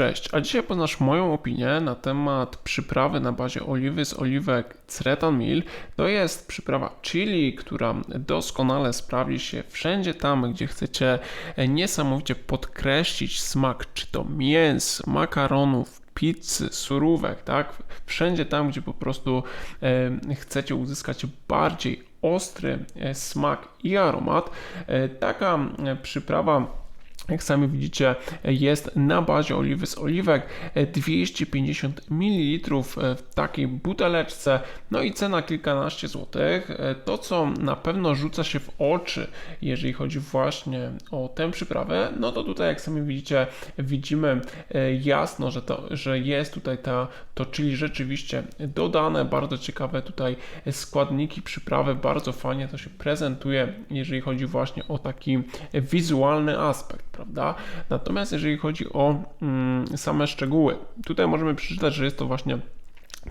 Cześć, a dzisiaj poznasz moją opinię na temat przyprawy na bazie oliwy z oliwek Cretan Mill. To jest przyprawa chili, która doskonale sprawdzi się wszędzie tam, gdzie chcecie niesamowicie podkreślić smak, czy to mięs, makaronów, pizzy, surówek, tak? Wszędzie tam, gdzie po prostu e, chcecie uzyskać bardziej ostry e, smak i aromat, e, taka e, przyprawa jak sami widzicie, jest na bazie oliwy z oliwek 250 ml w takiej buteleczce, no i cena kilkanaście złotych. To, co na pewno rzuca się w oczy, jeżeli chodzi właśnie o tę przyprawę, no to tutaj, jak sami widzicie, widzimy jasno, że, to, że jest tutaj ta, to czyli rzeczywiście dodane. Bardzo ciekawe tutaj składniki przyprawy, bardzo fajnie to się prezentuje, jeżeli chodzi właśnie o taki wizualny aspekt prawda? Natomiast jeżeli chodzi o mm, same szczegóły, tutaj możemy przeczytać, że jest to właśnie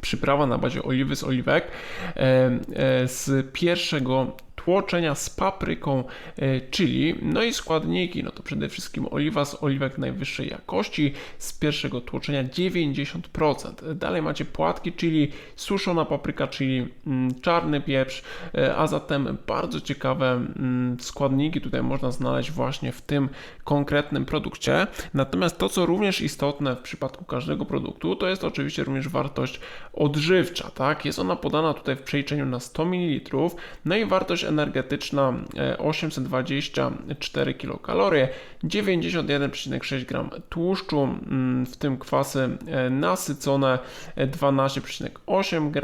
przyprawa na bazie oliwy z oliwek e, e, z pierwszego tłoczenia z papryką e, chili. No i składniki, no to przede wszystkim oliwa z oliwek najwyższej jakości, z pierwszego tłoczenia 90%. Dalej macie płatki chili, suszona papryka chili, mm, czarny pieprz, e, a zatem bardzo ciekawe mm, składniki tutaj można znaleźć właśnie w tym konkretnym produkcie. Natomiast to, co również istotne w przypadku każdego produktu, to jest oczywiście również wartość odżywcza, tak? Jest ona podana tutaj w przeliczeniu na 100 ml, no i wartość energetyczna 824 kilokalorie, 91,6 g tłuszczu, mm, w tym kwasy e, nasycone 12,8 g.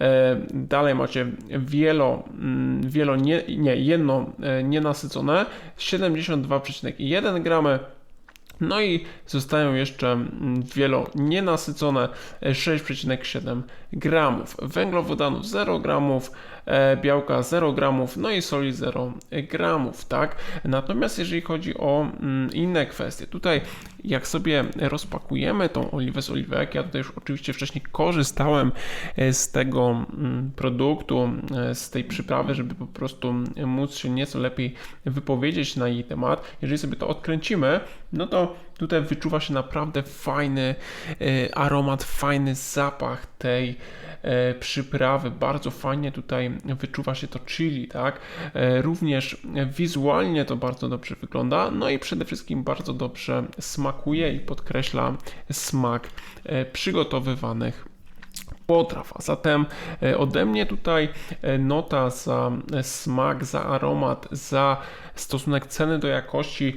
E, dalej macie wielo, mm, wielo nie, nie, jedno e, nienasycone 72,1 g. No i zostają jeszcze mm, wielo nienasycone 6,7 gramów, węglowodanów 0 gramów, e, białka 0 gramów, no i soli 0 gramów, tak? Natomiast jeżeli chodzi o mm, inne kwestie, tutaj jak sobie rozpakujemy tą oliwę z oliwek, ja tutaj już oczywiście wcześniej korzystałem e, z tego mm, produktu, e, z tej przyprawy, żeby po prostu móc się nieco lepiej wypowiedzieć na jej temat. Jeżeli sobie to odkręcimy, no to tutaj wyczuwa się naprawdę fajny aromat, fajny zapach tej E, przyprawy. Bardzo fajnie tutaj wyczuwa się to chili, tak? E, również wizualnie to bardzo dobrze wygląda, no i przede wszystkim bardzo dobrze smakuje i podkreśla smak e, przygotowywanych potraw. A zatem ode mnie tutaj nota za smak, za aromat, za stosunek ceny do jakości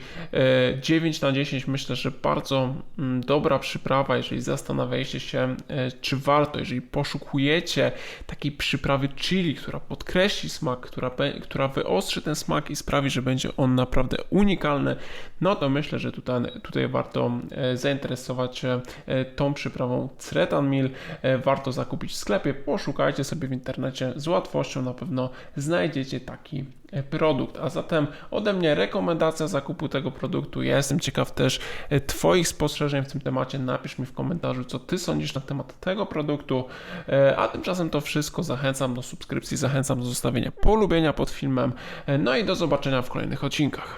9 na 10 myślę, że bardzo mm, dobra przyprawa, jeżeli zastanawiacie się, czy warto, jeżeli poszukujecie takiej przyprawy chili, która podkreśli smak, która, która wyostrzy ten smak i sprawi, że będzie on naprawdę unikalny, no to myślę, że tutaj, tutaj warto zainteresować się tą przyprawą Cretan Mill. Warto zakupić w sklepie, poszukajcie sobie w internecie z łatwością, na pewno znajdziecie taki E, produkt. A zatem ode mnie rekomendacja zakupu tego produktu. Ja jestem ciekaw też e, Twoich spostrzeżeń w tym temacie. Napisz mi w komentarzu, co Ty sądzisz na temat tego produktu. E, a tymczasem to wszystko. Zachęcam do subskrypcji, zachęcam do zostawienia polubienia pod filmem. No i do zobaczenia w kolejnych odcinkach.